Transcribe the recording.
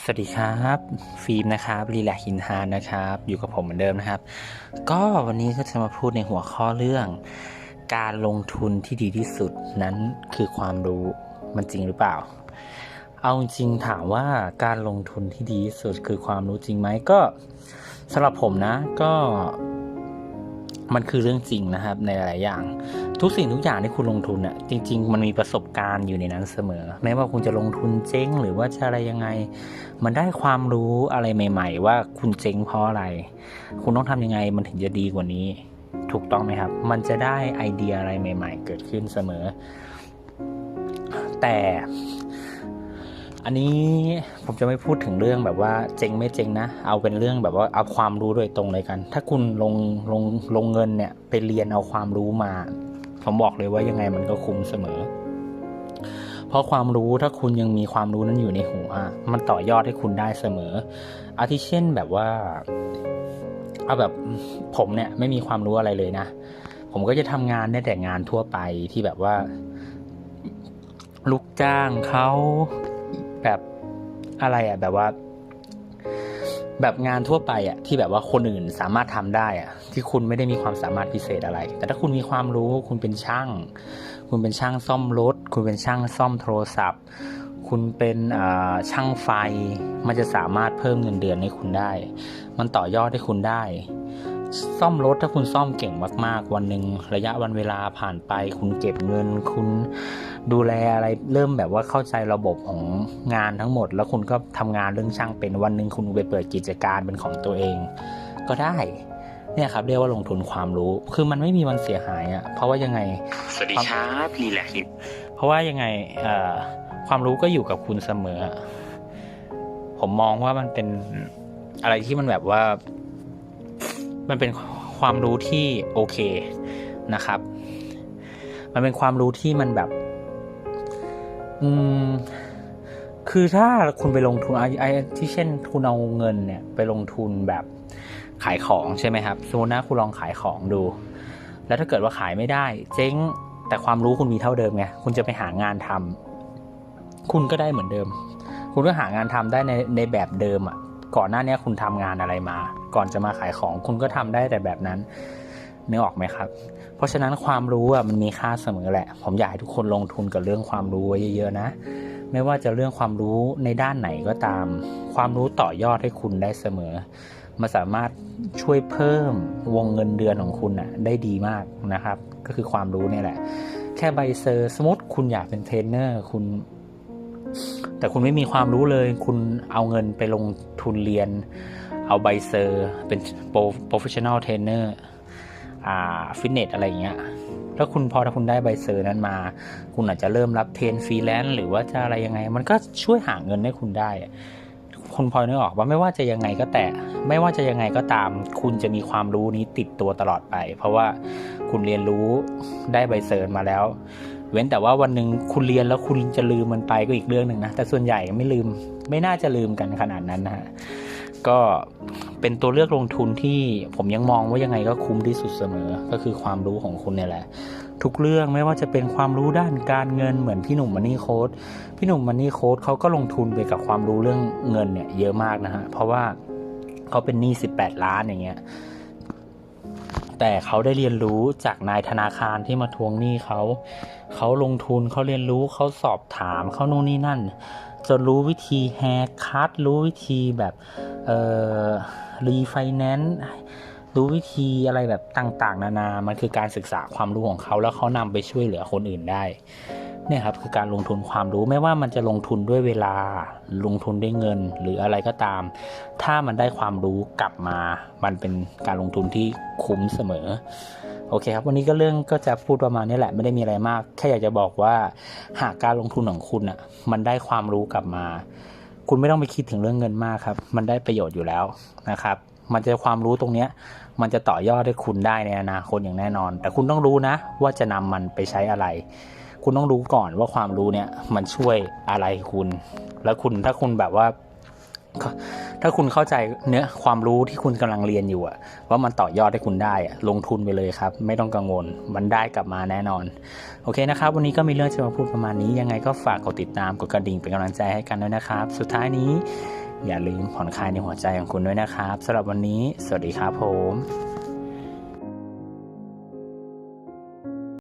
สวัสดีครับฟิล์มนะครับรีแลกหินฮานนะครับ อยู่กับผมเหมือนเดิมนะครับ ก็วันนี้ก็จะมาพูดในหัวข้อเรื่อง การลงทุนที่ดีที่สุดนั้นคือความรู้มันจริงหรือเปล่า เอาจริงถามว่าการลงทุนที่ดีที่สุดคือความรู้จริงไหมก็สำหรับผมนะก็ มันคือเรื่องจริงนะครับในหลายอย่าง ทุกสิ่งทุกอย่างที่คุณลงทุนอะจริง ๆ มันมีประสบการณ์อยู่ในนั้นเสมอแม้ว่าคุณจะลงทุนเจ๊งหรือว่าจะอะไรยังไง มันได้ความรู้อะไรใหม่ ๆ ว่าคุณเจ๊งเพราะอะไร คุณต้องทำยังไงมันถึงจะดีกว่านี้ ถูกต้องไหมครับ มันจะได้ไอเดียอะไรใหม่ ๆ เกิดขึ้นเสมอ แต่อันนี้ผมจะไม่พูดถึงเรื่องแบบว่าเจ๊งไม่เจ๊งนะ เอาเป็นเรื่องแบบว่าเอาความรู้โดยตรงเลยกัน ถ้าคุณลงลงลงเงินเนี่ยไปเรียนเอาความรู้มา ผมบอกเลยว่ายังไงมันก็คุ้มเสมอ เพราะความรู้ถ้าคุณยังมีความรู้นั้นอยู่ในหัวมันต่อยอดให้คุณได้เสมอ อาทิเช่นแบบว่า เอาแบบผมเนี่ยไม่มีความรู้อะไรเลยนะ ผมก็จะทำงานได้แต่งานทั่วไปที่แบบว่า ลูกจ้างเขาแบบอะไรอะแบบว่า แบบงานทั่วไปอะที่แบบว่าคนอื่นสามารถทำได้อะที่คุณไม่ได้มีความสามารถพิเศษอะไร แต่ถ้าคุณมีความรู้คุณเป็นช่าง คุณเป็นช่างซ่อมรถ คุณเป็นช่างซ่อมโทรศัพท์ คุณเป็นอ่าช่างไฟ มันจะสามารถเพิ่มเงินเดือนให้คุณได้ มันต่อยอดให้คุณได้ ซ่อมรถถ้าคุณซ่อมเก่งมาก ๆ วันหนึ่งระยะวันเวลาผ่านไป คุณเก็บเงิน คุณดูแลอะไรเริ่มแบบว่าเข้าใจระบบของงานทั้งหมด แล้วคุณก็ทำงานเรื่องช่างเป็นวันหนึ่งคุณไปเปิดกิจการเป็นของตัวเอง ก็ได้เนี่ยครับเรียกว่าลงทุนความรู้ คือมันไม่มีวันเสียหายอะ่ะเพราะว่ายังไงสวัสดีครับรีแลกซ์เพราะว่ายังไงเอ่อความรู้ก็อยู่กับคุณเสมอ ผมมองว่ามันเป็นอะไรที่มันแบบว่า มันเป็นความรู้ที่โอเคนะครับ มันเป็นความรู้ที่มันแบบ อืม คือถ้าคุณไปลงทุนไอ้ไอที่เช่นคุณเอาเงินเนี่ย ไปลงทุนแบบขายของใช่ไหมครับสมมตินะคุณลองขายของดู แล้วถ้าเกิดว่าขายไม่ได้ เจ๊งแต่ความรู้คุณมีเท่าเดิมไงคุณจะไปหางานทำคุณก็ได้เหมือนเดิม คุณก็หางานทำได้ในในแบบเดิมอะก่อนหน้านี้คุณทำงานอะไรมา ก่อนจะมาขายของ คุณก็ทำได้แต่แบบนั้นนึกออกไหมครับ เพราะฉะนั้นความรู้อะมันมีค่าเสมอแหละ ผมอยากให้ทุกคนลงทุนกับเรื่องความรู้ไว้เยอะๆนะ ไม่ว่าจะเรื่องความรู้ในด้านไหนก็ตาม ความรู้ต่อยอดให้คุณได้เสมอมาสามารถช่วยเพิ่มวงเงินเดือนของคุณอะได้ดีมากนะครับ ก็คือความรู้เนี่ยแหละ แค่ใบเซอร์สมมติคุณอยากเป็นเทรนเนอร์คุณ แต่คุณไม่มีความรู้เลย คุณเอาเงินไปลงทุนเรียน เอาใบเซอร์เป็นโปรเฟชชั่นอลเทรนเนอร์อ่าฟิตเนสอะไรอย่างเงี้ยแล้วคุณพอถ้าคุณได้ใบเซอร์นั้นมา คุณอาจจะเริ่มรับเทรนฟรีแลนซ์หรือว่าจะอะไรยังไง มันก็ช่วยหาเงินให้คุณได้คุณพอนึกออกว่าไม่ว่าจะยังไงก็แต่ ไม่ว่าจะยังไงก็ตาม คุณจะมีความรู้นี้ติดตัวตลอดไป เพราะว่าคุณเรียนรู้ได้ใบเซอร์มาแล้ว เว้นแต่ว่าวันหนึ่งคุณเรียนแล้วคุณจะลืมมันไปก็อีกเรื่องหนึ่งนะแต่ส่วนใหญ่ไม่ลืมไม่น่าจะลืมกันขนาดนั้นนะฮะ ก็เป็นตัวเลือกลงทุนที่ผมยังมองว่ายังไงก็คุ้มที่สุดเสมอ ก็คือความรู้ของคุณเนี่ยแหละ ทุกเรื่องไม่ว่าจะเป็นความรู้ด้านการเงินเหมือนพี่หนุ่มมันนี่โค้ดพี่หนุ่มมันนี่โค้ดเขาก็ลงทุนไปกับความรู้เรื่องเงินเนี่ยเยอะมากนะฮะเพราะว่าเขาเป็นหนี้18 ล้านอย่างเงี้ยแต่เขาได้เรียนรู้จากนายธนาคารที่มาทวงหนี้เขา เขาลงทุนเขาเรียนรู้เขาสอบถามเขาโน่นนี่นั่น จนรู้วิธีแฮร์คัตรู้วิธีแบบเออรีไฟแนนซ์รู้วิธีอะไรแบบต่าง ๆ นานา มันคือการศึกษาความรู้ของเขาแล้วเขานำไปช่วยเหลือคนอื่นได้ เนี่ยครับคือการลงทุนความรู้ไม่ว่ามันจะลงทุนด้วยเวลา ลงทุนด้วยเงินหรืออะไรก็ตาม ถ้ามันได้ความรู้กลับมา มันเป็นการลงทุนที่คุ้มเสมอ โอเคครับ วันนี้ก็เรื่องก็จะพูดประมาณนี้แหละไม่ได้มีอะไรมาก แค่อยากจะบอกว่า หากการลงทุนของคุณอะมันได้ความรู้กลับมา คุณไม่ต้องไปคิดถึงเรื่องเงินมากครับ มันได้ประโยชน์อยู่แล้วนะครับ มันจะความรู้ตรงเนี้ยมันจะต่อยอดให้คุณได้ในอนาคตอย่างแน่นอน แต่คุณต้องรู้นะ ว่าจะนำมันไปใช้อะไร คุณต้องรู้ก่อนว่าความรู้เนี่ยมันช่วยอะไรคุณ แล้วคุณถ้าคุณแบบว่า ถ้าคุณเข้าใจเนื้อความรู้ที่คุณกำลังเรียนอยู่อะว่ามันต่อยอดให้คุณได้อะลงทุนไปเลยครับ ไม่ต้องกังวล มันได้กลับมาแน่นอน โอเคนะครับ วันนี้ก็มีเรื่องจะมาพูดประมาณนี้ ยังไงก็ฝากกดติดตามกดกระดิ่งเป็นกำลังใจให้กันด้วยนะครับ สุดท้ายนี้ อย่าลืมผ่อนคลายในหัวใจของคุณด้วยนะครับสำหรับวันนี้ สวัสดีครับผม